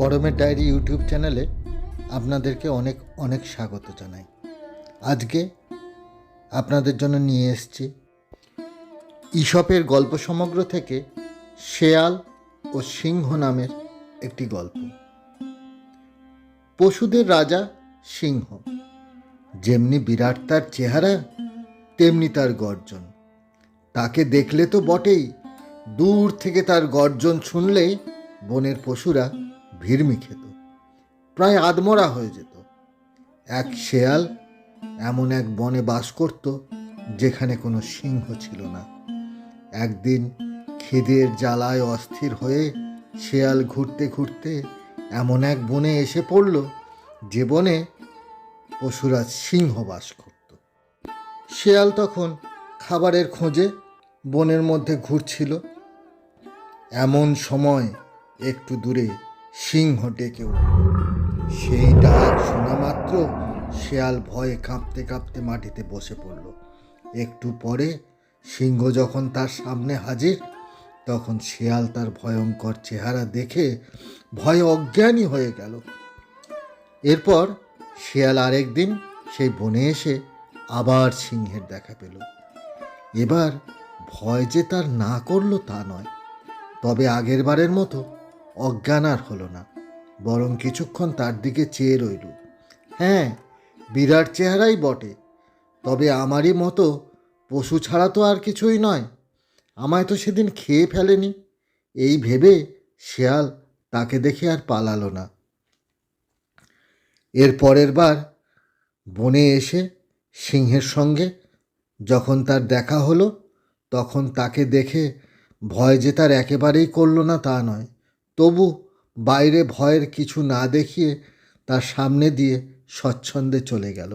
পরমের diary YouTube চ্যানেলে আপনাদেরকে অনেক অনেক স্বাগত জানাই। আজকে আপনাদের জন্য নিয়ে এসেছি ঈশপের গল্প সমগ্র থেকে শেয়াল ও সিংহ নামের একটি গল্প। পশুদের রাজা সিংহ, যেমনি বিরাট তার চেহারা, তেমনি তার গর্জন। তাকে দেখলে তো বটেই, দূর থেকে তার গর্জন শুনলেই বনের পশুরা ভিড়মি খেত। প্রায় আদমরা হয়ে যেত। এক শেয়াল এমন এক বনে বাস করত, যেখানে কোনো সিংহ ছিল না। একদিন খিদের জ্বালায় অস্থির হয়ে শেয়াল ঘুরতে ঘুরতে এমন এক বনে এসে পড়ল, যে বনে পশুরা সিংহ বাস করত। শেয়াল তখন খাবারের খোঁজে বনের মধ্যে ঘুরছিল। এমন সময় একটু দূরে সিংহ ডেকে উঠল। সেই ডাক শোনা মাত্র শেয়াল ভয়ে কাঁপতে কাঁপতে মাটিতে বসে পড়ল। একটু পরে সিংহ যখন তার সামনে হাজির, তখন শেয়াল তার ভয়ঙ্কর চেহারা দেখে ভয়ে অজ্ঞানী হয়ে গেল। এরপর শেয়াল আরেকদিন সেই বনে এসে আবার সিংহের দেখা পেল। এবার ভয় যে তার না করল তা নয়, তবে আগের বারের মতো অজ্ঞান আর হলো না, বরং কিছুক্ষণ তার দিকে চেয়ে রইল। হ্যাঁ বিরাট চেহারাই বটে, তবে আমারই মতো পশু ছাড়া তো আর কিছুই নয়। আমায় তো সেদিন খেয়ে ফেলেনি, এই ভেবে শেয়াল তাকে দেখে আর পালালো না। এর পরের বার বনে এসে সিংহের সঙ্গে যখন তার দেখা হলো, তখন তাকে দেখে ভয় যে তার একেবারেই করল না তা নয়। তবু বাইরে ভয়ের কিছু না দেখিয়ে তার সামনে দিয়ে স্বচ্ছন্দে চলে গেল।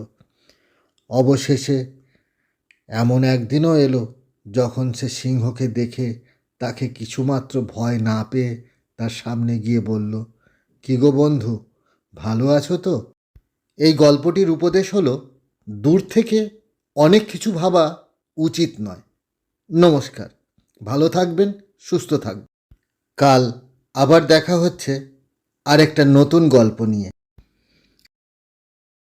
অবশেষে এমন একদিনও এলো যখন সে সিংহকে দেখে তাকে কিছুমাত্র ভয় না পেয়ে তার সামনে গিয়ে বলল, কি গো বন্ধু, ভালো আছো তো? এই গল্পটির উপদেশ হলো, দূর থেকে অনেক কিছু ভাবা উচিত নয়। নমস্কার, ভালো থাকবেন, সুস্থ থাকবেন। কাল আবার দেখা হচ্ছে আরেকটা নতুন গল্প নিয়ে।